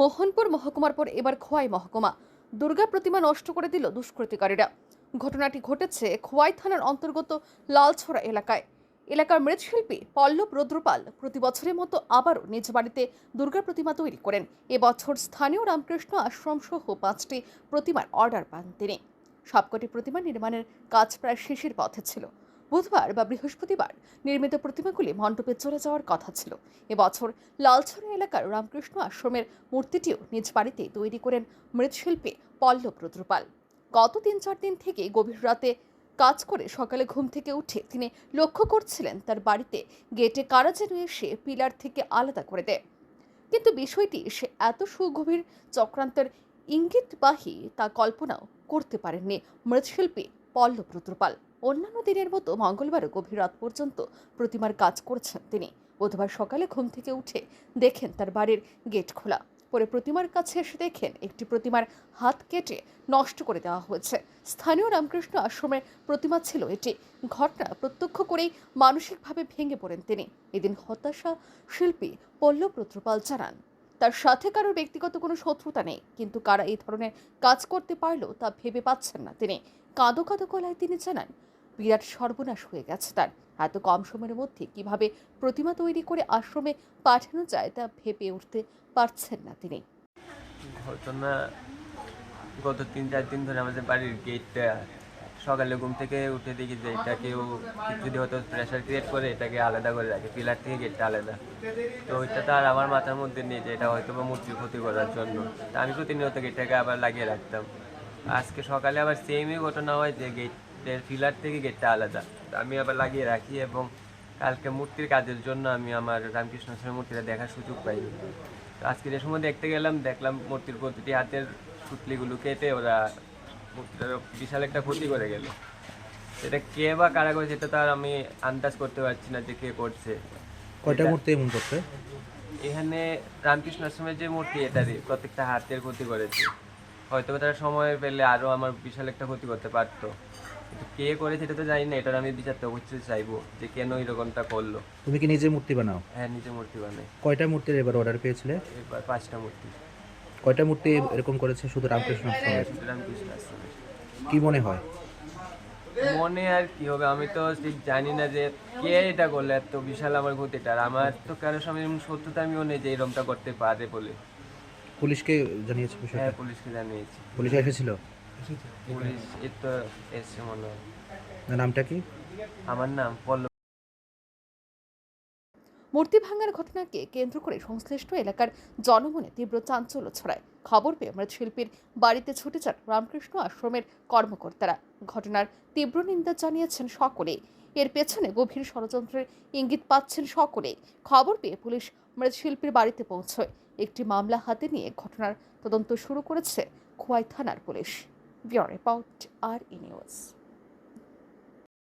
মোহনপুর মহকুমার পর এবার খোয়াই মহকুমা। দুর্গা প্রতিমা নষ্ট করে দিল দুষ্কৃতিকারীরা। ঘটনাটি ঘটেছে খোয়াই থানার অন্তর্গত লালছড়া এলাকায়। এলাকার মৃৎশিল্পী পল্লব রুদ্রপাল প্রতি বছরের মতো আবারও নিজ বাড়িতে দুর্গা প্রতিমা তৈরি করেন। এবছর স্থানীয় রামকৃষ্ণ আশ্রম সহ পাঁচটি প্রতিমার অর্ডার পান তিনি। সবকটি প্রতিমা নির্মাণের কাজ প্রায় শেষের পথে ছিল। বুধবার বা বৃহস্পতিবার নির্মিত প্রতিমাগুলি মণ্ডপে চলে যাওয়ার কথা ছিল। এবছর লালছড়া এলাকার রামকৃষ্ণ আশ্রমের মূর্তিটিও নিজ বাড়িতে তৈরি করেন মৃৎশিল্পী পল্লব রুদ্রপাল। গত তিন চার দিন থেকে গভীর রাতে কাজ করে সকালে ঘুম থেকে উঠে তিনি লক্ষ্য করছিলেন তার বাড়িতে গেটে কারা যেন এসে পিলার থেকে আলাদা করে দেয়। কিন্তু বিষয়টি সে এত সুগভীর চক্রান্তের ইঙ্গিতবাহী তা কল্পনাও করতে পারেননি মৃৎশিল্পী পল্লব রুদ্রপাল। অন্যান্য দিনের মতো মঙ্গলবারও গভীর রাত পর্যন্ত প্রতিমার কাজ করছেন তিনি। বুধবার সকালে ঘুম থেকে উঠে দেখেন তার বাড়ির গেট খোলা। পরে প্রতিমার কাছে এসে দেখেন একটি প্রতিমার হাত কেটে নষ্ট করে দেওয়া হয়েছে। স্থানীয় রামকৃষ্ণ আশ্রমের প্রতিমা ছিল। এটি ঘটনা প্রত্যক্ষ করেই মানসিকভাবে ভেঙে পড়েন তিনি। এদিন হতাশা শিল্পী পল্লব রুদ্রপাল জানান। তার সাথে কারোর ব্যক্তিগত কোনো শত্রুতা নেই, কিন্তু কারা এই ধরনের কাজ করতে পারল তা ভেবে পাচ্ছেন না তিনি। কাঁদো কাঁদো গলায় তিনি জানান, বিরাট সর্বনাশ হয়ে গেছে তার। এত কম সময়ের মধ্যে কীভাবে প্রতিমা তৈরি করে আশ্রমে পাঠানো যায় তা ভেবে উঠতে পারছেন না তিনি। ঘটনা গত তিন চার দিন ধরে আমাদের বাড়ির গেটটা সকালে ঘুম থেকে উঠে দেখি যে এটা কেউ যদি হয়তো প্রেশার ক্রিয়েট করে, এটাকে আলাদা করে রাখে পিলার থেকে গেটটা আলাদা। তো ওইটা তো আর আমার মাথার মধ্যে নেই যে এটা হয়তো বা মূর্তির ক্ষতি করার জন্য। তা আমি প্রতিনিয়ত গেটটাকে আবার লাগিয়ে রাখতাম। আজকে সকালে আবার সেমই ঘটনা হয় যে গেটের পিলার থেকে গেটটা আলাদা। আমি আবার লাগিয়ে রাখি এবং কালকে মূর্তির কাজের জন্য আমি আমার রামকৃষ্ণ মূর্তিটা দেখার সুযোগ পাই তো আজকে যে সময় দেখতে গেলাম, দেখলাম মূর্তির প্রতিটি হাতের সুতলিগুলো কেটে ওরা বিশাল একটা ক্ষতি করে গেল। সেটা কে বা কারা করেছে সেটা তো আর আমি আন্দাজ করতে পারছি না যে কে করছে। কয়টা মূর্তি এমন করতে এখানে রামকৃষ্ণ আশ্রমের যে মূর্তি এটারই প্রত্যেকটা হাতের ক্ষতি করেছে। হয়তো বা তারা সময় পেলে আরও আমার বিশাল একটা ক্ষতি করতে পারতো। কে করেছে এটা তো জানি না এটার আমি বিচার তো অবশ্যই চাইব যে কেন এরকমটা করল। তুমি কি নিজে মূর্তি বানাও? হ্যাঁ নিজে মূর্তি বানাই। কয়টা মূর্তির এবার অর্ডার পেয়েছিলে? এবার পাঁচটা মূর্তি। কয়টা মূর্তি এরকম করেছে শুধু রামকৃষ্ণ আশ্রমের রামকৃষ্ণ আশ্রমের কি মনে হয়? মনে আর কি হবে আমি তো ঠিক জানি না যে কে এটা করলে এত বিশাল আমার ক্ষতিটা। আর আমার তো কারোর সঙ্গে এমন শত্রুতা আমিও নেই যে এরকমটা করতে পারে বলে। পুলিশকে জানিয়েছে বিষয়টা? হ্যাঁ পুলিশকে জানিয়েছি। পুলিশ এসেছিল? পুলিশ এই তো এসছে মনে হয়। না, নামটা কি? আমার নাম পল্লব মূর্তি ভাঙার ঘটনাকে কেন্দ্র করে সংশ্লিষ্ট এলাকার জনমনে তীব্র চাঞ্চল্য ছড়ায়। খবর পেয়ে মৃৎশিল্পীর বাড়িতে ছুটে যান রামকৃষ্ণ আশ্রমের কর্মকর্তারা। ঘটনার তীব্র নিন্দা জানিয়েছেন সকলে। এর পেছনে গভীর ষড়যন্ত্রের ইঙ্গিত পাচ্ছেন সকলে। খবর পেয়ে পুলিশ মৃৎশিল্পীর বাড়িতে পৌঁছয়। একটি মামলা হাতে নিয়ে ঘটনার তদন্ত শুরু করেছে খোয়াই থানার পুলিশ। বিয়ার রিপোর্ট, আর ই নিউজ।